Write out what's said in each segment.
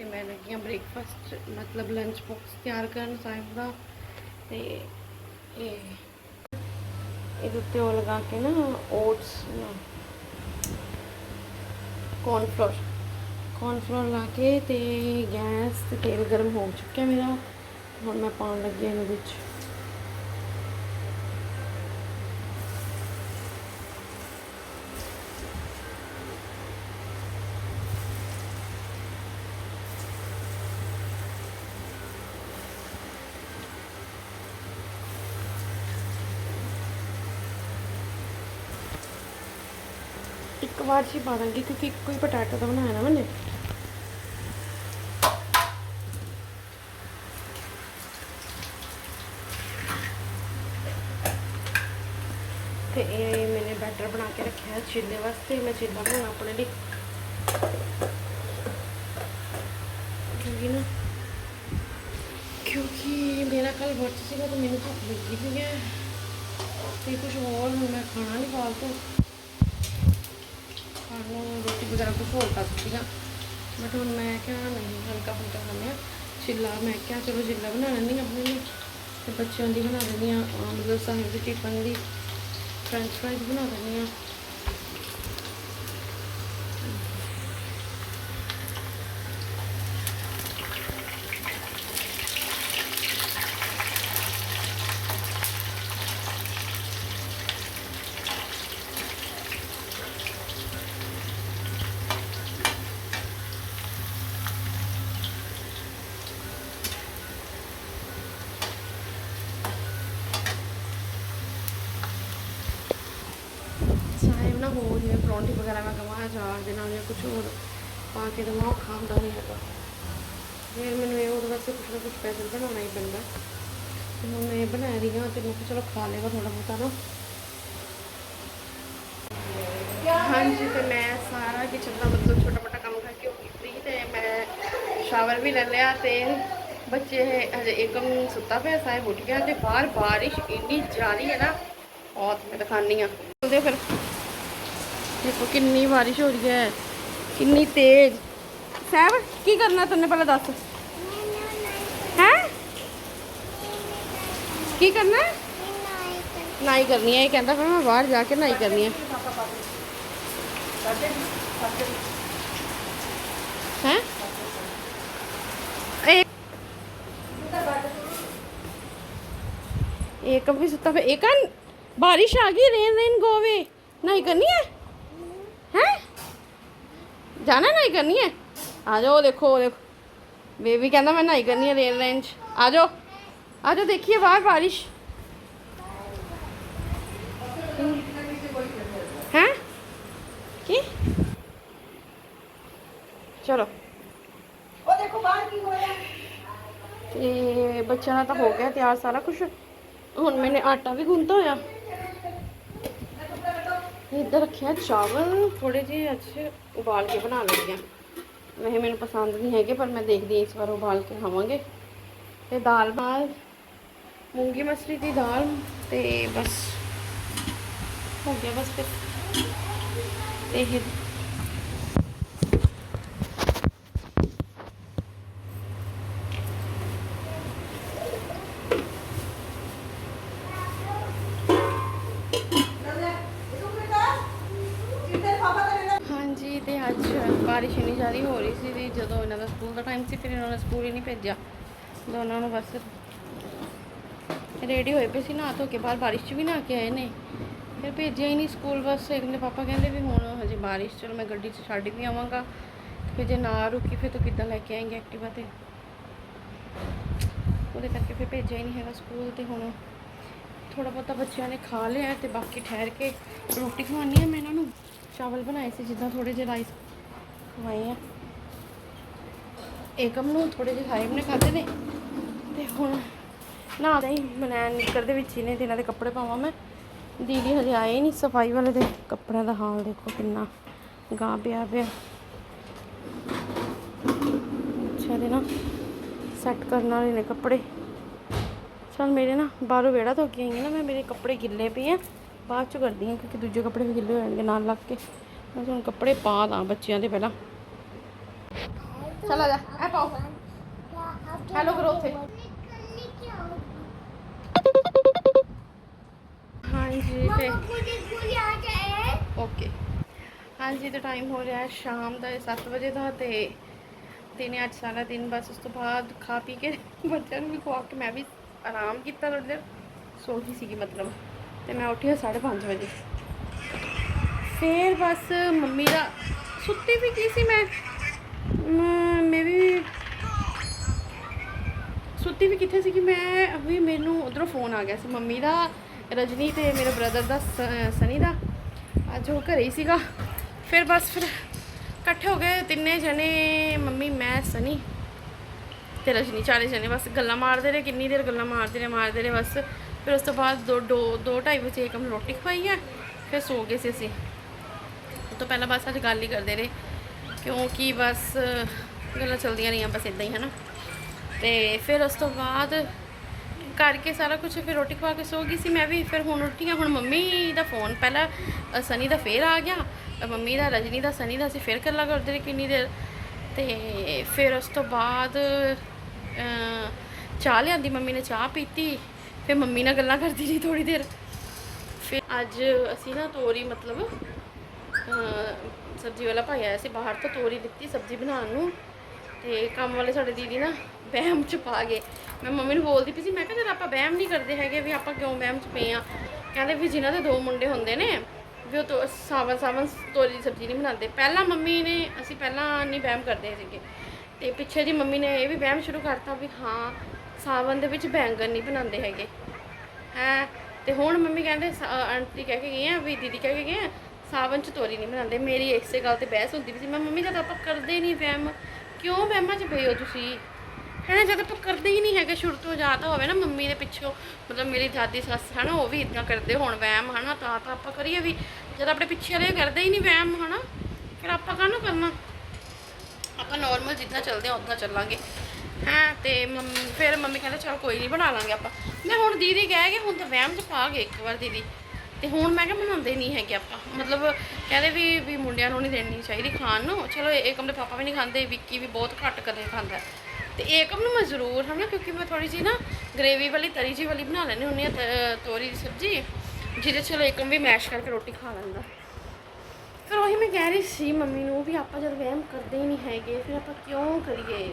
8 ਤੇ ਮੈਂ ਲੱਗੀ ਹਾਂ ਬ੍ਰੇਕਫਾਸਟ ਮਤਲਬ ਲੰਚ ਬਾਕਸ ਤਿਆਰ ਕਰਨ ਸਾਹਿਬ ਦਾ। ਤੇ ਇਹ, ਇਹਦੇ ਉੱਤੇ ਉਹ ਲਗਾ ਕੇ ਨਾ ਓਟਸ ਕੌਰਨਫਲੋਰ ਕੌਰਨਫਲੋਰ ਲਾ ਕੇ ਤੇ ਗੈਸ ਤੇ ਤੇਲ ਗਰਮ ਹੋ ਚੁੱਕਿਆ ਮੇਰਾ। ਹੁਣ ਮੈਂ ਪਾਉਣ ਲੱਗੀ ਹਾਂ ਇਹਦੇ ਵਿੱਚ। ਇੱਕ ਵਾਰ ਹੀ ਪਾ ਦਾਂਗੀ ਕਿਉਂਕਿ ਕੋਈ ਪਟਾਟਾ ਤਾਂ ਬਣਾਇਆ ਨਾ ਮੈਨੇ। ਤੇ ਇਹ ਮੈਨੇ ਬੈਟਰ ਬਣਾ ਕੇ ਰੱਖਿਆ ਹੈ ਚਿੱਲੇ ਵਾਸਤੇ, ਮੈਂ ਚਿੱਲਾ ਬਣਾਉਣਾ ਆਪਣੇ ਲਈ। ਕਿਉਂਕਿ ਨਾ, ਕਿਉਂਕਿ ਮੇਰਾ ਕੱਲ ਵਰਤ ਸੀਗਾ ਤਾਂ ਮੈਨੂੰ ਭੁੱਖ ਲੱਗੀ ਵੀ ਹੈ। ਤੇ ਕੁਝ ਹੋਰ ਹੁਣ ਮੈਂ ਖਾਣਾ ਨਹੀਂ ਫਾਲਤੂ। ਵਗੈਰਾ ਕੁਝ ਹੋਰ ਕਰ ਸੀਗਾ ਬਟ ਹੁਣ ਮੈਂ ਕਿਹਾ, ਨਹੀਂ, ਹਲਕਾ ਫੁਲਕਾ ਖਾਂਦੇ ਆ। ਚਿੱਲਾ ਮੈਂ ਕਿਹਾ, ਚਲੋ ਚਿੱਲਾ ਬਣਾ ਲੈਂਦੀ ਹਾਂ ਆਪਣੇ ਲਈ। ਤੇ ਬੱਚਿਆਂ ਦੀ ਬਣਾ ਲੈਂਦੀ ਹਾਂ ਮਤਲਬ ਸਾਹਿਬ ਦੀ ਟਿਫਨ ਦੀ। ਫ੍ਰੈਂਚ ਫ੍ਰਾਈਜ਼ ਬਣਾ ਲੈਂਦੀ ਹਾਂ। ਸਾਹਿਬ ਜਿਵੇਂ ਪਰੌਂਠੀ ਵਗੈਰਾ ਮੈਂ ਕਮਾਇਆ ਚਾਰ ਦੇ ਨਾਲ ਜਾਂ ਕੁਝ ਹੋਰ ਪਾ ਕੇ ਦਵਾਂ ਉਹ ਖਾਂਦਾ ਨਹੀਂ ਹੈਗਾ। ਫਿਰ ਮੈਨੂੰ ਇਹ ਉਹਦੇ ਵਾਸਤੇ ਕੁਝ ਨਾ ਕੁਝ ਸਪੈਸ਼ਲ ਬਣਾਉਣਾ ਹੀ ਪੈਂਦਾ। ਤੇ ਹੁਣ ਮੈਂ ਬਣਾ ਰਹੀ ਹਾਂ ਤੇ ਮੈਂ ਕਿਹਾ ਚਲੋ ਖਾ ਲੇਗਾ ਥੋੜਾ ਬਹੁਤਾ ਨਾ। ਹਾਂਜੀ ਤੇ ਮੈਂ ਸਾਰਾ ਕਿਚਨ ਦਾ ਮਤਲਬ ਛੋਟਾ ਮੋਟਾ ਕੰਮ ਕਰਕੇ ਹੋ ਗਈ ਫ੍ਰੀ ਤੇ ਮੈਂ ਸ਼ਾਵਰ ਵੀ ਲੈ ਲਿਆ ਤੇ ਬੱਚੇ ਹਜੇ ਇੱਕਮ ਸੁੱਤਾ ਪਿਆ ਸਾਹਿਬ ਉੱਠ ਗਿਆ ਤੇ ਬਾਹਰ ਬਾਰਿਸ਼ ਇੰਨੀ ਜ਼ਿਆਦੀ ਹੈ ਨਾ। ਬਹੁਤ ਮੈਂ ਦਿਖਾਨੀ ਆ ਚਲਦੇ ਫਿਰ। ਦੇਖੋ ਕਿੰਨੀ ਬਾਰਿਸ਼ ਹੋ ਰਹੀ ਹੈ, ਕਿੰਨੀ ਤੇਜ਼। ਸਾਹਿਬ, ਕੀ ਕਰਨਾ ਤੈਨੂੰ ਪਹਿਲਾਂ ਦੱਸ। ਹੈ? ਕੀ ਕਰਨਾ? ਨਾਈ ਕਰਨੀ ਹੈ, ਇਹ ਕਹਿੰਦਾ ਫਿਰ ਮੈਂ ਬਾਹਰ ਜਾ ਕੇ ਨਾਈ ਕਰਨੀ ਹੈ। ਹੈ? ਇਹ ਇੱਕ ਵੀ ਸੁੱਤਾ ਪਿਆ ਇੱਕ ਬਾਰਿਸ਼ ਆ ਗਈ ਰੇਨ ਰੇਨ ਗੋਵੇ। ਨਹੀਂ ਕਰਨੀ ਹੈ? ਜਾਣਾ ਨਹੀਂ ਕਰਨੀ ਹੈ ਆ ਜਾਓ ਦੇਖੋ ਉਹ ਦੇਖੋ ਬੇਬੀ ਕਹਿੰਦਾ ਮੈਂ ਨਹੀਂ ਕਰਨੀ ਹੈ ਰੇਨ ਰੇਨ ਚ ਆ ਜਾਓ ਆ ਜਾਓ ਦੇਖੀਏ ਬਾਹਰ ਬਾਰਿਸ਼ ਹੈ ਕੀ ਚਲੋ ਉਹ ਦੇਖੋ ਬਾਹਰ ਕੀ ਹੋਇਆ ਤੇ ਬੱਚਿਆਂ ਦਾ ਤਾਂ ਹੋ ਗਿਆ ਤਿਆਰ ਸਾਰਾ ਕੁਝ ਹੁਣ ਮੈਨੇ ਆਟਾ ਵੀ ਗੁੰਨਤਾ ਹੋਇਆ ਇੱਧਰ ਰੱਖਿਆ ਚਾਵਲ। ਥੋੜੇ ਜਿਹੇ ਅੱਛੇ ਉਬਾਲ ਕੇ ਬਣਾ ਲੈਂਦੇ ਆ ਵੈਸੇ ਮੈਨੂੰ ਪਸੰਦ ਨਹੀਂ ਹੈਗੇ ਪਰ ਮੈਂ ਦੇਖਦੀ ਹਾਂ ਇਸ ਵਾਰ ਉਬਾਲ ਕੇ ਖਾਵਾਂਗੇ। ਤੇ ਦਾਲ ਨਾਲ ਮੂੰਗੀ ਮਸਰੀ ਦੀ ਦਾਲ ਤੇ ਬਸ ਹੋ ਗਿਆ ਬਸ ਫਿਰ। ਤੇ ਇਹ ਇਹਨੂੰ ਬੇਟਾ ਕਿੱਥੇ ਪਾਪਾ ਦਾ ਲੈਣਾ ਹਾਂਜੀ ਤੇ ਅੱਜ ਬਾਰਿਸ਼ ਇੰਨੀ ਜ਼ਿਆਦਾ ਹੋ ਰਹੀ ਸੀ ਵੀ ਜਦੋਂ ਇਹਨਾਂ ਦਾ ਸਕੂਲ ਦਾ ਟਾਈਮ ਸੀ ਫਿਰ ਇਹਨਾਂ ਨੇ ਸਕੂਲ ਹੀ ਨਹੀਂ ਭੇਜਿਆ। ਦੋਨਾਂ ਨੂੰ ਬਸ ਰੈਡੀ ਹੋਏ ਪਏ ਸੀ, ਨਹਾ ਧੋ ਕੇ ਬਾਹਰ ਬਾਰਿਸ਼ 'ਚ ਵੀ ਨਹਾ ਕੇ ਆਏ ਨੇ। ਫਿਰ ਭੇਜਿਆ ਹੀ ਨਹੀਂ ਸਕੂਲ ਬਸ। ਇੱਕ ਪਾਪਾ ਕਹਿੰਦੇ ਵੀ ਹੁਣ ਹਜੇ ਬਾਰਿਸ਼, ਚਲੋ ਮੈਂ ਗੱਡੀ 'ਚ ਛੱਡ ਵੀ ਆਵਾਂਗਾ। ਫਿਰ ਜੇ ਨਾ ਰੁਕੀ, ਫਿਰ ਤਾਂ ਕਿੱਦਾਂ ਲੈ ਕੇ ਆਏਂਗੇ ਐਕਟਿਵਾ ਤੇ। ਉਹਦੇ ਕਰਕੇ ਫਿਰ ਭੇਜਿਆ ਹੀ ਨਹੀਂ ਹੈਗਾ ਸਕੂਲ ਤੇ ਹੁਣ ਥੋੜਾ ਬਹੁਤਾ ਬੱਚਿਆਂ ਨੇ ਖਾ ਲਿਆ ਤੇ ਬਾਕੀ ਠਹਿਰ ਕੇ ਰੋਟੀ ਖਵਾਉਣੀ ਆ ਮੈਂ ਇਹਨਾਂ ਨੂੰ। ਚਾਵਲ ਬਣਾਏ ਸੀ, ਜਿੱਦਾਂ ਥੋੜੇ ਜਿਹੇ ਰਾਈਸ ਖਵਾਏ ਆ। ਏਕਮ ਨੂੰ ਥੋੜੇ ਜਿਹੇ ਸਾਹਿਬ ਨੇ ਖਾਦੇ ਨੇ। ਤੇ ਹੁਣ ਨਾ ਹੀ ਬਣਾਇਆ ਨਿੱਕਰ ਵਿੱਚ ਹੀ ਨੇ, ਤੇ ਇਹਨਾਂ ਦੇ ਕੱਪੜੇ ਪਾਵਾਂ ਮੈਂ। ਦੀਦੀ ਹਜੇ ਆਏ ਹੀ ਨਹੀਂ ਸਫ਼ਾਈ ਵਾਲੇ ਦੇ। ਕੱਪੜਿਆਂ ਦਾ ਹਾਲ ਦੇਖੋ ਕਿੰਨਾ ਗਾਂ ਪਿਆ ਪਿਆ। ਅੱਛਾ ਦੇ ਨਾ ਸੈੱਟ ਕਰਨ ਵਾਲੇ ਨੇ ਕੱਪੜੇ। ਚਲ ਮੇਰੇ ਨਾ ਬਾਹਰੋਂ ਵਿਹੜਾ ਧੋ ਕੇ ਆਈ ਹਾਂ ਨਾ, ਮੈਂ ਮੇਰੇ ਕੱਪੜੇ ਗਿੱਲੇ ਪਏ ਆ। ਬਾਅਦ ਚ ਕਰਦੀ ਹਾਂ, ਕਿਉਂਕਿ ਦੂਜੇ ਕੱਪੜੇ ਵੀ ਗਿੱਲੇ ਹੋ ਜਾਣਗੇ ਨਾਲ ਲੱਗ ਕੇ। ਮੈਂ ਹੁਣ ਕੱਪੜੇ ਪਾ ਦਾਂ ਬੱਚਿਆਂ ਦੇ ਪਹਿਲਾਂ। ਚੱਲ ਆ ਜਾ ਐ ਪਾਓ। ਹੈਲੋ ਕਰੋ ਉੱਥੇ। ਹਾਂਜੀ ਤੇ ਓਕੇ। ਹਾਂਜੀ ਤੇ ਟਾਈਮ ਹੋ ਰਿਹਾ ਹੈ ਸ਼ਾਮ ਦਾ 7 ਵਜੇ ਦਾ ਤੇ ਦਿਨੇ ਅੱਜ ਸਾਰਾ ਦਿਨ ਬਸ ਉਸ ਤੋਂ ਬਾਅਦ ਖਾ ਪੀ ਕੇ ਬੱਚਿਆਂ ਨੂੰ ਵੀ ਖਵਾ ਕੇ ਮੈਂ ਵੀ ਆਰਾਮ ਕੀਤਾ ਥੋੜੀ ਦੇਰ ਸੋ ਗਈ ਸੀਗੀ ਮਤਲਬ। ਤੇ ਮੈਂ ਉੱਠੀ 5:30 ਵਜੇ। ਫਿਰ ਬਸ ਮੰਮੀ ਦਾ ਸੁੱਤੀ ਵੀ ਕੀ ਸੀ ਮੈਂ ਮੈਂ ਵੀ ਸੁੱਤੀ ਵੀ ਕਿੱਥੇ ਸੀ ਕਿ ਮੈਂ ਵੀ ਮੈਨੂੰ ਉਧਰੋਂ ਫੋਨ ਆ ਗਿਆ ਸੀ। ਮੰਮੀ ਦਾ, ਰਜਨੀ ਤੇ ਮੇਰੇ ਬ੍ਰਦਰ ਦਾ ਸ- ਸਨੀ ਦਾ। ਅੱਜ ਉਹ ਘਰੇ ਹੀ ਸੀਗਾ। ਫਿਰ ਬਸ ਫਿਰ ਇਕੱਠੇ ਹੋ ਗਏ ਤਿੰਨੇ ਜਣੇ, ਮੰਮੀ, ਮੈਂ, ਸਨੀ ਤੇ ਰਜਨੀ, ਚਾਰੇ ਜਣੇ। ਬਸ ਗੱਲਾਂ ਮਾਰਦੇ ਰਹੇ, ਕਿੰਨੀ ਦੇਰ ਗੱਲਾਂ ਮਾਰਦੇ ਰਹੇ ਮਾਰਦੇ ਰਹੇ ਬਸ। ਫਿਰ ਉਸ ਤੋਂ ਬਾਅਦ ਦੋ ਦੋ ਦੋ ਢਾਈ ਵਜੇ ਇੱਕ ਰੋਟੀ ਖਵਾਈ ਹੈ ਫਿਰ ਸੋ ਗਏ ਸੀ ਅਸੀਂ। ਉਹ ਤੋਂ ਪਹਿਲਾਂ ਬਸ ਅੱਜ ਗੱਲ ਹੀ ਕਰਦੇ ਰਹੇ ਕਿਉਂਕਿ ਬਸ, ਗੱਲਾਂ ਚੱਲਦੀਆਂ ਰਹੀਆਂ ਬਸ ਇਦਾਂ ਹੀ ਹੈ ਨਾ ਤੇ ਫਿਰ ਉਸ ਤੋਂ ਬਾਅਦ ਕਰਕੇ ਸਾਰਾ ਕੁਝ ਫਿਰ ਰੋਟੀ ਖਵਾ ਕੇ ਸੋ ਗਈ ਸੀ ਮੈਂ ਵੀ। ਫਿਰ ਹੁਣ ਉੱਠੀ ਹਾਂ ਹੁਣ ਮੰਮੀ ਦਾ ਫੋਨ ਪਹਿਲਾਂ ਸਨੀ ਦਾ ਫੇਰ ਆ ਗਿਆ। ਮੰਮੀ ਦਾ, ਰਜਨੀ ਦਾ, ਸਨੀ ਦਾ, ਅਸੀਂ ਫੇਰ ਗੱਲਾਂ ਕਰਦੇ ਰਹੇ ਕਿੰਨੀ ਦੇਰ। ਤੇ ਫਿਰ ਉਸ ਤੋਂ ਬਾਅਦ ਚਾਹ ਲਿਆਂਦੀ ਮੰਮੀ ਨੇ, ਚਾਹ ਪੀਤੀ। ਫਿਰ ਮੰਮੀ ਨਾਲ ਗੱਲਾਂ ਕਰਦੀ ਰਹੀ ਥੋੜੀ ਦੇਰ। ਫਿਰ ਅੱਜ ਅਸੀਂ ਨਾ ਤੋਰੀ ਮਤਲਬ ਸਬਜ਼ੀ ਵਾਲਾ ਭਾਈ ਆਇਆ ਸੀ ਬਾਹਰ ਤੋਂ ਤੋਰੀ ਦਿੱਤੀ ਸਬਜ਼ੀ ਬਣਾਉਣ ਨੂੰ। ਤੇ ਕੰਮ ਵਾਲੇ ਸਾਡੇ ਦੀਦੀ ਨਾ ਵਹਿਮ ਚ ਪਾ ਗਏ। ਮੈਂ ਮੰਮੀ ਨੂੰ ਬੋਲਦੀ ਪਈ ਸੀ, ਮੈਂ ਕਿਹਾ ਜਦ ਆਪਾਂ ਵਹਿਮ ਨਹੀਂ ਕਰਦੇ ਹੈਗੇ ਵੀ ਆਪਾਂ ਕਿਉਂ ਵਹਿਮ ਚ ਪਏ ਆ। ਕਹਿੰਦੇ ਵੀ ਜਿਨ੍ਹਾਂ ਦੇ ਦੋ ਮੁੰਡੇ ਹੁੰਦੇ ਨੇ, ਵੀ ਉਹ ਤੋਂ ਸਾਵਨ ਸਾਵਨ ਤੋਰੀ ਦੀ ਸਬਜ਼ੀ ਨਹੀਂ ਬਣਾਉਂਦੇ। ਪਹਿਲਾਂ ਮੰਮੀ ਨੇ, ਅਸੀਂ ਪਹਿਲਾਂ ਨਹੀਂ ਵਹਿਮ ਕਰਦੇ ਸੀਗੇ। ਤੇ ਪਿੱਛੇ ਜੀ ਮੰਮੀ ਨੇ ਇਹ ਵੀ ਵਹਿਮ ਸ਼ੁਰੂ ਕਰਤਾ ਵੀ ਹਾਂ ਸਾਵਨ ਦੇ ਵਿੱਚ ਬੈਂਗਣ ਨਹੀਂ ਬਣਾਉਂਦੇ ਹੈਗੇ। ਹੈ, ਤੇ ਹੁਣ ਮੰਮੀ ਕਹਿੰਦੇ, ਸਾ- ਆਂਟੀ ਕਹਿ ਕੇ ਗਏ ਆ ਵੀ ਦੀਦੀ ਕਹਿ ਕੇ ਗਏ ਆ ਸਾਵਨ ਚ ਤੋਰੀ ਨਹੀਂ ਬਣਾਉਂਦੇ। ਮੇਰੀ ਇਸੇ ਗੱਲ ਤੇ ਬਹਿਸ ਹੁੰਦੀ ਵੀ ਸੀ। ਮੈਂ ਮੰਮੀ, ਜਦ ਆਪਾਂ ਕਰਦੇ ਨਹੀਂ ਵਹਿਮ, ਕਿਉਂ ਵਹਿਮਾਂ ਚ ਪਏ ਹੋ ਤੁਸੀਂ? ਕਹਿੰਦੇ ਜਦ ਆਪਾਂ ਕਰਦੇ ਹੀ ਨਹੀਂ ਹੈਗੇ, ਸ਼ੁਰੂ ਤੋਂ ਜ਼ਿਆਦਾ ਹੋਵੇ ਨਾ ਮੰਮੀ ਦੇ ਪਿੱਛੋਂ, ਮਤਲਬ ਮੇਰੀ ਦਾਦੀ ਸੱਸ ਹਨਾ, ਉਹ ਵੀ ਇਦਾਂ ਕਰਦੇ ਹੁਣ ਵਹਿਮ ਹਨਾ, ਤਾਂ ਤਾਂ ਆਪਾਂ ਕਰੀਏ ਵੀ ਜਦ ਆਪਣੇ ਪਿੱਛੇ ਵਾਲੇ ਕਰਦੇ ਹੀ ਨਹੀਂ ਵਹਿਮ ਹਨਾ, ਫਿਰ ਆਪਾਂ ਕਾਹਨੂੰ ਕਰਨਾ? ਆਪਾਂ ਨਾਰਮਲ ਜਿੱਦਾਂ ਚੱਲਦੇ ਆ ਉਦਾਂ ਚੱਲਾਂਗੇ। ਹਾਂ, ਤੇ ਮੰਮੀ, ਫਿਰ ਮੰਮੀ ਕਹਿੰਦੇ, ਚਲ ਕੋਈ ਨਹੀਂ, ਬਣਾ ਲਾਂਗੇ ਆਪਾਂ। ਮੈਂ ਹੁਣ ਦੀਦੀ ਕਹਿ ਗਏ ਹੁਣ ਤਾਂ ਵਹਿਮ ਚ ਪਾ ਗਏ ਇੱਕ ਵਾਰ ਦੀਦੀ। ਤੇ ਹੁਣ ਮੈਂ ਕਿਹਾ, ਬਣਾਉਂਦੇ ਨਹੀਂ ਹੈਗੇ ਆਪਾਂ। ਮਤਲਬ ਕਹਿੰਦੇ ਵੀ ਵੀ ਮੁੰਡਿਆਂ ਨੂੰ ਨਹੀਂ ਦੇਣੀ ਚਾਹੀਦੀ ਖਾਣ ਨੂੰ। ਚਲੋ ਏਕਮ ਦੇ ਪਾਪਾ ਵੀ ਨਹੀਂ ਖਾਂਦੇ, ਵਿੱਕੀ ਵੀ ਬਹੁਤ ਘੱਟ ਕਦੇ ਖਾਂਦਾ। ਤੇ ਏਕਮ ਨੂੰ ਮੈਂ ਜ਼ਰੂਰ ਹਨਾ ਕਿਉਂਕਿ ਮੈਂ ਥੋੜੀ ਜੀ ਨਾ ਗ੍ਰੇਵੀ ਵਾਲੀ, ਤਰੀ ਜੀ ਵਾਲੀ ਬਣਾ ਲੈਣੀ ਹੁੰਦੀ ਆ ਤੋਰੀ ਦੀ ਸਬਜ਼ੀ, ਜਿਹਦੇ ਚਲੋ ਏਕਮ ਵੀ ਮੈਸ਼ ਕਰਕੇ ਰੋਟੀ ਖਾ ਲੈਂਦਾ। ਫਿਰ ਉਹੀ ਮੈਂ ਕਹਿ ਰਹੀ ਸੀ ਮੰਮੀ ਨੂੰ ਵੀ ਆਪਾਂ ਜਦ ਵਹਿਮ ਕਰਦੇ ਹੀ ਨਹੀਂ ਹੈਗੇ, ਫਿਰ ਆਪਾਂ ਕਿਉਂ ਕਰੀਏ?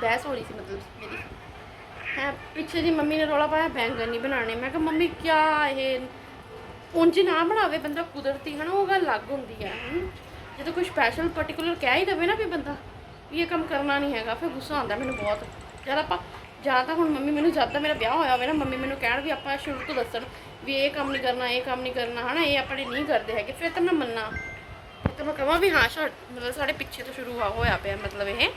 ਬਹਿਸ ਹੋ ਰਹੀ ਸੀ ਮਤਲਬ ਮੇਰੀ। ਹੈ, ਪਿੱਛੇ ਜੀ ਮੰਮੀ ਨੇ ਰੋਲਾ ਪਾਇਆ, ਬੈਂਗਣ ਨਹੀਂ ਬਣਾਣੇ ਮੈਂ ਕਿਹਾ, ਮੰਮੀ, ਕਿਆ ਇਹ ਉਂਝ ਨਾ ਬਣਾਵੇ, ਬੰਦਾ ਕੁਦਰਤੀ ਹਨਾ, ਉਹ ਗੱਲ ਅਲੱਗ ਹੁੰਦੀ ਹੈ। ਜਦੋਂ ਕੋਈ ਸਪੈਸ਼ਲ ਪਾਰਟਿਕੂਲਰ ਕਹਿ ਹੀ ਦਵੇ ਨਾ ਵੀ ਬੰਦਾ ਵੀ ਇਹ ਕੰਮ ਕਰਨਾ ਨਹੀਂ ਹੈਗਾ, ਫਿਰ ਗੁੱਸਾ ਆਉਂਦਾ ਮੈਨੂੰ ਬਹੁਤ। ਜਦ ਆਪਾਂ ਜਾਂ ਤਾਂ ਹੁਣ ਮੰਮੀ ਮੈਨੂੰ ਜਦ ਤਾਂ ਮੇਰਾ ਵਿਆਹ ਹੋਇਆ ਹੋਵੇ ਨਾ, ਮੰਮੀ ਮੈਨੂੰ ਕਹਿਣ ਵੀ ਆਪਾਂ ਸ਼ੁਰੂ ਤੋਂ ਦੱਸਣ ਵੀ ਇਹ ਕੰਮ ਨਹੀਂ ਕਰਨਾ, ਇਹ ਕੰਮ ਨਹੀਂ ਕਰਨਾ, ਹਨਾ, ਇਹ ਆਪਣੇ ਨਹੀਂ ਕਰਦੇ ਹੈਗੇ, ਫਿਰ ਤਾਂ ਮੈਂ ਮੰਨਾਂ। ਫਿਰ ਤਾਂ ਮੈਂ ਕਹਾਂ ਵੀ ਹਾਂ, ਸ਼ਾ ਮਤਲਬ ਸਾਡੇ ਪਿੱਛੇ ਤੋਂ ਸ਼ੁਰੂ ਹੋਇਆ ਪਿਆ ਮਤਲਬ ਇਹ।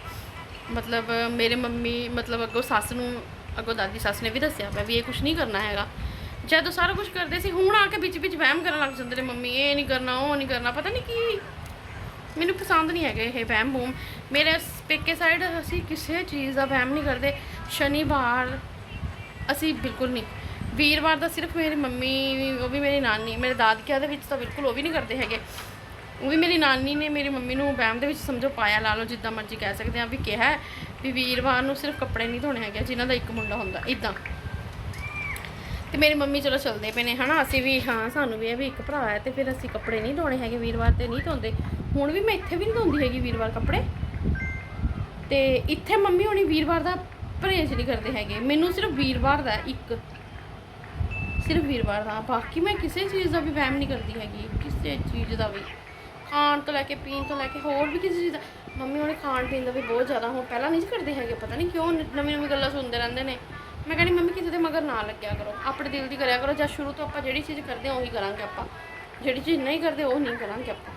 ਮਤਲਬ ਮੇਰੇ ਮੰਮੀ, ਮਤਲਬ ਅੱਗੋਂ ਸੱਸ ਨੂੰ, ਅੱਗੋਂ ਦਾਦੀ ਸੱਸ ਨੇ ਵੀ ਦੱਸਿਆ ਪਿਆ ਵੀ ਇਹ ਕੁਝ ਨਹੀਂ ਕਰਨਾ ਹੈਗਾ। ਜਦੋਂ ਸਾਰਾ ਕੁਝ ਕਰਦੇ ਸੀ, ਹੁਣ ਆ ਕੇ ਵਿੱਚ ਵਿੱਚ ਵਹਿਮ ਕਰਨ ਲੱਗ ਜਾਂਦੇ ਨੇ ਮੰਮੀ, ਇਹ ਨਹੀਂ ਕਰਨਾ, ਉਹ ਨਹੀਂ ਕਰਨਾ, ਪਤਾ ਨਹੀਂ ਕੀ ਮੈਨੂੰ ਪਸੰਦ ਨਹੀਂ ਹੈਗੇ ਇਹ ਵਹਿਮ ਬੂਮ ਮੇਰੇ ਪੇਕੇ ਸਾਈਡ ਅਸੀਂ ਕਿਸੇ ਚੀਜ਼ ਦਾ ਵਹਿਮ ਨਹੀਂ ਕਰਦੇ। ਸ਼ਨੀਵਾਰ ਅਸੀਂ ਬਿਲਕੁਲ ਨਹੀਂ। ਵੀਰਵਾਰ ਦਾ ਸਿਰਫ ਮੇਰੀ ਮੰਮੀ, ਉਹ ਵੀ ਮੇਰੀ ਨਾਨੀ, ਮੇਰੇ ਦਾਦਕਿਆਂ ਦੇ ਵਿੱਚ ਤਾਂ ਬਿਲਕੁਲ ਉਹ ਵੀ ਨਹੀਂ ਕਰਦੇ ਹੈਗੇ। ਉਹ ਵੀ ਮੇਰੀ ਨਾਨੀ ਨੇ ਮੇਰੀ ਮੰਮੀ ਨੂੰ ਵਹਿਮ ਦੇ ਵਿੱਚ ਸਮਝੋ ਪਾਇਆ, ਲਾ ਲਓ ਜਿੱਦਾਂ ਮਰਜ਼ੀ ਕਹਿ ਸਕਦੇ ਆ ਵੀ ਕਿਹਾ ਵੀ ਵੀਰਵਾਰ ਨੂੰ ਸਿਰਫ ਕੱਪੜੇ ਨਹੀਂ ਧੋਣੇ ਹੈਗੇ, ਜਿਨ੍ਹਾਂ ਦਾ ਇੱਕ ਮੁੰਡਾ ਹੁੰਦਾ ਇਦਾਂ ਤੇ ਮੇਰੀ ਮੰਮੀ ਚਲੋ ਚਲਦੇ ਪਏ ਨੇ, ਹਨਾ? ਅਸੀਂ ਵੀ, ਹਾਂ, ਸਾਨੂੰ ਵੀ ਇਹ ਵੀ ਇੱਕ ਭਰਾ ਹੈ ਤੇ ਫਿਰ ਅਸੀਂ ਕੱਪੜੇ ਨਹੀਂ ਧੋਣੇ ਹੈਗੇ ਵੀਰਵਾਰ ਤੇ ਨਹੀਂ ਧੋਂਦੇ। ਹੁਣ ਵੀ ਮੈਂ ਇੱਥੇ ਵੀ ਨਹੀਂ ਧੋਂਦੀ ਹੈਗੀ ਵੀਰਵਾਰ ਕੱਪੜੇ। ਤੇ ਇੱਥੇ ਮੰਮੀ ਹੁਣੀ ਵੀਰਵਾਰ ਦਾ ਪਰਹੇਜ਼ ਨਹੀਂ ਕਰਦੇ ਹੈਗੇ। ਮੈਨੂੰ ਸਿਰਫ ਵੀਰਵਾਰ ਦਾ ਇੱਕ। ਸਿਰਫ ਵੀਰਵਾਰ ਦਾ। ਬਾਕੀ ਮੈਂ ਕਿਸੇ ਚੀਜ਼ ਦਾ ਵੀ ਵਹਿਮ ਨਹੀਂ ਕਰਦੀ ਹੈਗੀ। ਕਿਸੇ ਚੀਜ਼ ਦਾ ਵੀ। ਖਾਣ ਤੋਂ ਲੈ ਕੇ ਪੀਣ ਤੋਂ ਲੈ ਕੇ ਹੋਰ ਵੀ ਕਿਸੇ ਚੀਜ਼ ਦਾ। ਮੰਮੀ ਉਹਨੇ ਖਾਣ ਪੀਣ ਦਾ ਵੀ ਬਹੁਤ ਜ਼ਿਆਦਾ ਹੁਣ ਪਹਿਲਾਂ ਨਹੀਂ ਸੀ ਕਰਦੇ ਹੈਗੇ। ਪਤਾ ਨਹੀਂ ਕਿਉਂ ਨਵੀਂ ਨਵੀਂ ਗੱਲਾਂ ਸੁਣਦੇ ਰਹਿੰਦੇ ਨੇ। ਮੈਂ ਕਹਿੰਦੀ ਮੰਮੀ ਕਿਸੇ ਦੇ ਮਗਰ ਨਾ ਲੱਗਿਆ ਕਰੋ। ਆਪਣੇ ਦਿਲ ਦੀ ਕਰਿਆ ਕਰੋ। ਜਾਂ ਸ਼ੁਰੂ ਤੋਂ ਆਪਾਂ ਜਿਹੜੀ ਚੀਜ਼ ਕਰਦੇ ਹਾਂ ਉਹੀ ਕਰਾਂਗੇ ਆਪਾਂ। ਜਿਹੜੀ ਚੀਜ਼ ਨਹੀਂ ਕਰਦੇ ਉਹ ਨਹੀਂ ਕਰਾਂਗੇ ਆਪਾਂ।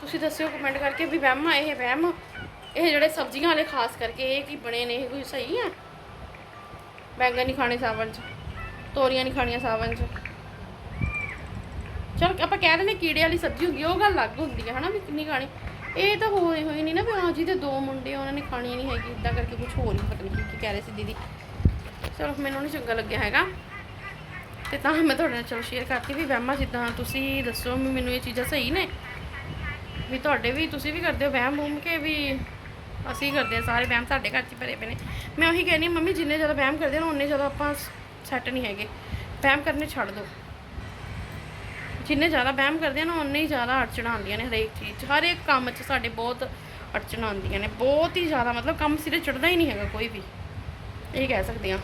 ਤੁਸੀਂ ਦੱਸਿਓ ਕਮੈਂਟ ਕਰਕੇ ਵੀ ਵਹਿਮ ਆ ਇਹ ਵਹਿਮ। ਇਹ ਜਿਹੜੇ ਸਬਜ਼ੀਆਂ ਵਾਲੇ ਖਾਸ ਕਰਕੇ ਇਹ ਕੀ ਬਣੇ ਨੇ? ਇਹ ਕੋਈ ਸਹੀ ਹੈ ਬੈਂਗਣ ਨਹੀਂ ਖਾਣੇ ਸਾਵਣ ਚ ਤੋਰੀਆਂ ਨਹੀਂ ਖਾਣੀਆਂ ਸਾਵਣ ਚ। ਚਲ ਆਪਾਂ ਕਹਿ ਦਿੰਦੇ ਕੀੜੇ ਵਾਲੀ ਸਬਜ਼ੀ ਹੁੰਦੀ ਆ, ਉਹ ਗੱਲ ਅਲੱਗ ਹੁੰਦੀ ਹੈ ਹਨਾ ਵੀ ਕਿੰਨੀ ਖਾਣੀ? ਇਹ ਤਾਂ ਹੋਈ ਹੋਈ ਨਹੀਂ ਨਾ ਵੀ ਹਾਂ ਜਿਹਦੇ ਦੋ ਮੁੰਡੇ ਉਹਨਾਂ ਨੇ ਖਾਣੀ ਨਹੀਂ ਹੈਗੀ ਇਦਾਂ ਕਰਕੇ ਕੁਝ ਹੋਰ ਹੀ ਪਤਾ ਨਹੀਂ ਕੀ ਕੀ ਕਹਿ ਰਹੇ ਸੀ ਦੀਦੀ। ਚਲੋ, ਮੈਨੂੰ ਨਹੀਂ ਚੰਗਾ ਲੱਗਿਆ ਹੈਗਾ। ਤੇ ਤਾਂ ਮੈਂ ਤੁਹਾਡੇ ਨਾਲ ਚਲੋ ਸ਼ੇਅਰ ਕਰਤੀ ਵੀ ਵਹਿਮਾਂ ਜਿੱਦਾਂ ਤੁਸੀਂ ਦੱਸੋ ਵੀ ਮੈਨੂੰ ਇਹ ਚੀਜ਼ਾਂ ਸਹੀ ਨੇ। ਵੀ ਤੁਹਾਡੇ ਵੀ ਤੁਸੀਂ ਵੀ ਕਰਦੇ ਹੋ ਵਹਿਮ ਬੂਮ ਕੇ ਵੀ ਅਸੀਂ ਕਰਦੇ ਹਾਂ, ਸਾਰੇ ਵਹਿਮ ਸਾਡੇ ਘਰ 'ਚ ਭਰੇ ਪਏ ਨੇ। ਮੈਂ ਉਹੀ ਕਹਿੰਦੀ ਮੰਮੀ ਜਿੰਨੇ ਜ਼ਿਆਦਾ ਵਹਿਮ ਕਰਦੇ ਹੋ ਨਾ ਉਨੇ ਜ਼ਿਆਦਾ ਆਪਾਂ ਸੈੱਟ ਨਹੀਂ ਹੈਗੇ। ਵਹਿਮ ਕਰਨੇ ਛੱਡ ਦਿਓ। ਜਿੰਨੇ ਜ਼ਿਆਦਾ ਵਹਿਮ ਕਰਦੇ ਆ ਨਾ ਉਨੇ ਹੀ ਜ਼ਿਆਦਾ ਅੜਚਣਾਂ ਆਉਂਦੀਆਂ ਨੇ ਹਰੇਕ ਚੀਜ਼ 'ਚ। ਹਰ ਇੱਕ ਕੰਮ 'ਚ ਸਾਡੇ ਬਹੁਤ ਅੜਚਣਾਂ ਆਉਂਦੀਆਂ ਨੇ। ਬਹੁਤ ਹੀ ਜ਼ਿਆਦਾ, ਮਤਲਬ ਕੰਮ ਸਿਰੇ ਚੜਦਾ ਹੀ ਨਹੀਂ ਹੈਗਾ ਕੋਈ ਵੀ। ਇਹ ਕਹਿ ਸਕਦੇ ਹਾਂ।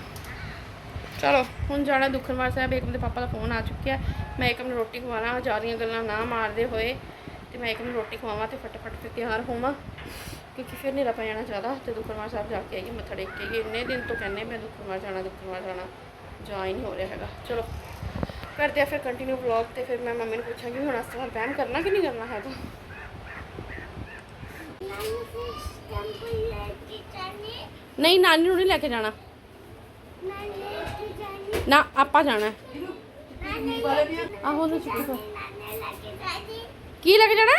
ਚਲੋ, ਹੁਣ ਜਾਣਾ ਦੁਖਨਵਾਰ ਸਾਹਿਬ ਏਕਮ ਦੇ ਪਾਪਾ ਦਾ ਫੋਨ ਆ ਚੁੱਕਿਆ। ਮੈਂ ਏਕਮ ਨੂੰ ਰੋਟੀ ਖਵਾਣਾ ਜ਼ਿਆਦੀਆਂ ਗੱਲਾਂ ਨਾ ਮਾਰਦੇ ਹੋਏ। ਤੇ ਮੈਂ ਏਕਮ ਨੂੰ ਰੋਟੀ ਖਵਾਵਾਂ ਤੇ ਫਟਾਫਟ ਫਿਰ ਤਿਆਰ ਹੋਵਾਂ। ਕਿਉਂਕਿ ਫਿਰ ਹਨੇਰਾ ਪੈ ਜਾਣਾ ਜ਼ਿਆਦਾ ਤੇ ਦੁਖਨਵਾਰ ਸਾਹਿਬ ਜਾ ਕੇ ਆਈਏ ਮੱਥਾ ਟੇਕ ਕੇ ਆਈਏ। ਇੰਨੇ ਦਿਨ ਤੋਂ ਕਹਿੰਦੇ ਮੈਂ ਦੁਖਨਵਾਰ ਜਾਣਾ ਦੁਖਨਵਾਰ ਜਾਣਾ। ਜਾ ਹੀ ਨਹੀਂ ਹੋ ਰਿਹਾ ਹੈਗਾ। ਚਲੋ। ਕਰਦੇ ਆ, ਫਿਰ ਕੰਟੀਨਿਊ ਵਲੌਗ ਤੇ ਫਿਰ ਮੈਂ ਮੰਮੀ ਨੂੰ ਪੁੱਛਾਂਗੀ ਹੁਣ ਇਸ ਤਰ੍ਹਾਂ ਬੈਮ ਕਰਨਾ ਕਿ ਨਹੀਂ ਕਰਨਾ ਹੈਗਾ ਨਹੀਂ, ਨਾਨੀ ਨੂੰ ਨਹੀਂ ਲੈ ਕੇ ਜਾਣਾ। ਨਾ, ਆਪਾਂ ਜਾਣਾ ਆਹੋ, ਉਹਨੂੰ ਚੁੱਕੀ ਕਰ। ਕੀ ਲੈ ਕੇ ਜਾਣਾ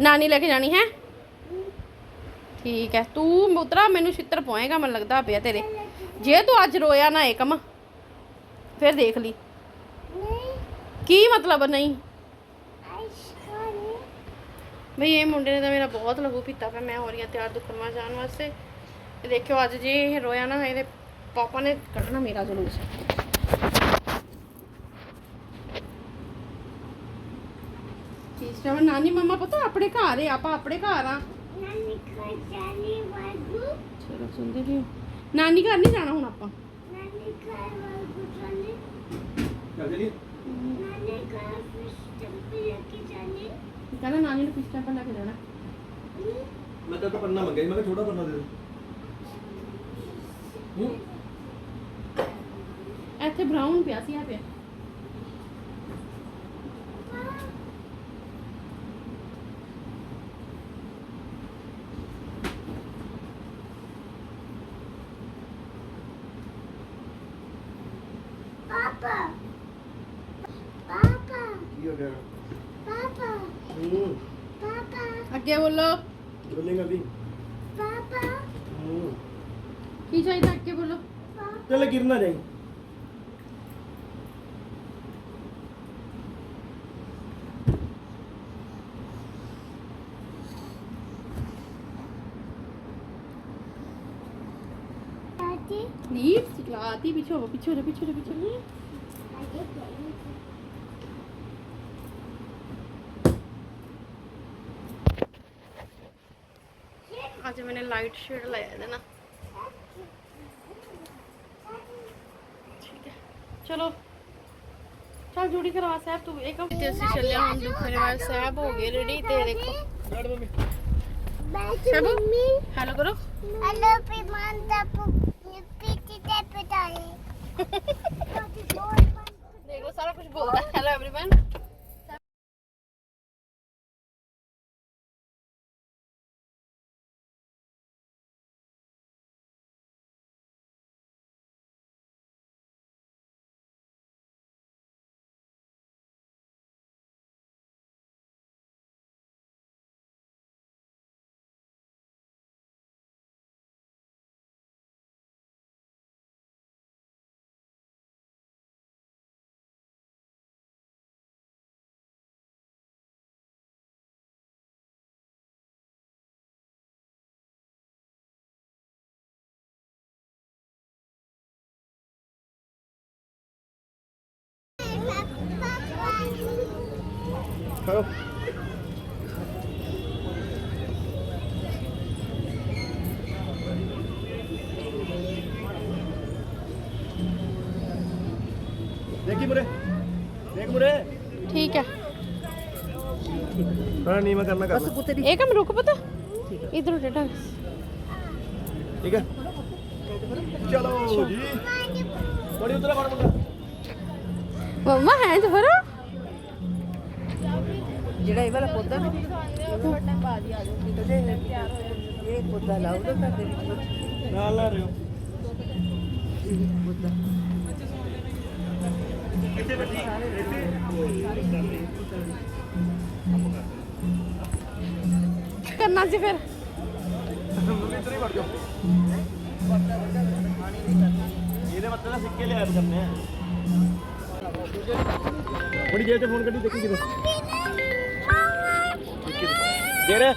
ਨਾਨੀ ਲੈ ਕੇ ਜਾਣੀ ਹੈ। ਠੀਕ ਹੈ। ਤੂੰ ਮੁਤਰਾ ਮੈਨੂੰ ਛਿੱਤਰ ਪਵਾਏਗਾ, ਮੈਨੂੰ ਲੱਗਦਾ ਪਿਆ ਤੇਰੇ। ਜੇ ਤੂੰ ਅੱਜ ਰੋਇਆ ਨਾ ਏਕਮ ਫਿਰ ਦੇਖ ਲਈ। ਕੀ ਮਤਲਬ ਨਹੀਂ? ਬਈ ਇਹ ਮੁੰਡੇ ਨੇ ਤਾਂ ਮੇਰਾ ਬਹੁਤ ਲਹੂ ਪੀਤਾ ਪਿਆ ਮੈਂ ਹੋ ਰਹੀ ਤਿਆਰ ਦੁਖਮਾ ਜਾਣ ਵਾਸਤੇ। ਦੇਖਿਓ ਅੱਜ ਜੇ ਇਹ ਰੋਇਆ ਨਾ ਇਹਦੇ ਪਾਪਾ ਨੇ ਕੱਢਣਾ ਮੇਰਾ ਜਲੂਸ। ਚੀਜ਼ ਨਾਨੀ ਮਮਾ ਪਤਾ ਆਪਣੇ ਘਰ ਹੈ ਆਪਾਂ ਆਪਣੇ ਘਰ ਆ। ਚਲੋ ਸੁਣਦੇ ਵੀ। ਨਾਨੀ ਘਰ ਨਹੀਂ ਜਾਣਾ ਹੁਣ ਆਪਾਂ? ਚੱਲ ਚਲੀਏ। ਕਹਿੰਦਾ ਨਾਨੀ ਨੂੰ ਕਿਸ ਟਾਈਮ ਲੈ ਕੇ ਜਾਣਾ। ਮੈਂ ਤਾਂ ਪੰਨਾ ਮੰਗਿਆ ਮੈਂ ਕਿਹਾ ਛੋਟਾ ਪੰਨਾ ਦੇ ਦੇ। ਹੂੰ। ਇੱਥੇ ਬਰਾਊਨ ਪਿਆ ਸੀ ਆ ਪਿਆ ਕੀ ਹੋ ਗਿਆ ਹੂੰ ਅੱਗੇ ਬੋਲੋ। ਬੋਲੇਗਾ ਵੀ। ਹੂੰ। ਕੀ ਚਾਹੀਦਾ ਅੱਗੇ ਬੋਲੋ। ਚੱਲ ਗਿਰ ਨਾ ਜਾਈ। ਨੀਟ ਸਿਖਲਾਤੀ ਪਿੱਛੇ ਹੋ ਪਿੱਛੇ ਹੋ ਪਿੱਛੇ ਹੋ ਪਿੱਛੇ। ਹੋ आज मैंने लाइट शेड लगाया था ना ठीक है चलो चल जोड़ी करवा साहब तू एक ते ਅਸੀਂ ਚੱਲਿਆ ਹੁਣ ਦੁਖਨਿਵਾਰ ਸਾਹਿਬ ਹੋ ਗਏ ਰੈਡੀ ਤੇ ਦੇਖੋ ਸਭ ਹੈਲੋ ਕਰੋ Hello, Pimanda. Pipita Pedali. सारा कुछ बोलता है हेलो एवरीवन ਖਾਓ ਦੇਖੀ ਮੁਰੇ ਦੇਖ ਮੁਰੇ ਠੀਕ ਹੈ ਹਾਂ ਨਹੀਂ ਮੈਂ ਕਰਨਾ ਕਰਨਾ ਇਹ ਕੰਮ ਰੁਕ ਪਤਾ ਇਧਰ ਡੇਟਾ ਠੀਕ ਹੈ ਚਲੋ ਜੀ ਬੜੀ ਉਤਰਾ ਫੜ ਮੁੰਡਾ ਮੰਮਾ ਹੈ ਤੇ ਫਰੋ ਜਿਹੜਾ ਇਹ ਵਾਲਾ ਪੌਦਾ ਨਾ ਇਹ ਪੌਦਾ ਲਾਉਦਾ ਘਰ ਦੇ ਵਿੱਚ। ਨਾਲ ਲਾ ਰਿਓ। ਕਰਨਾ ਸੀ ਫਿਰ? ਮੰਮੀ ਇੱਧਰ ਹੀ ਵੜ ਜਾਓ। ਇਹਦੇ ਦਾ ਸਿੱਕੇ ਲਿਆ ਕਰਨੇ ਆ। ਬੜੀ ਜੇਬ 'ਚ ਫੋਨ ਕੱਢੀ ਦੇਖੀ ਕਿਦੋਂ ਦੇ ਰੇ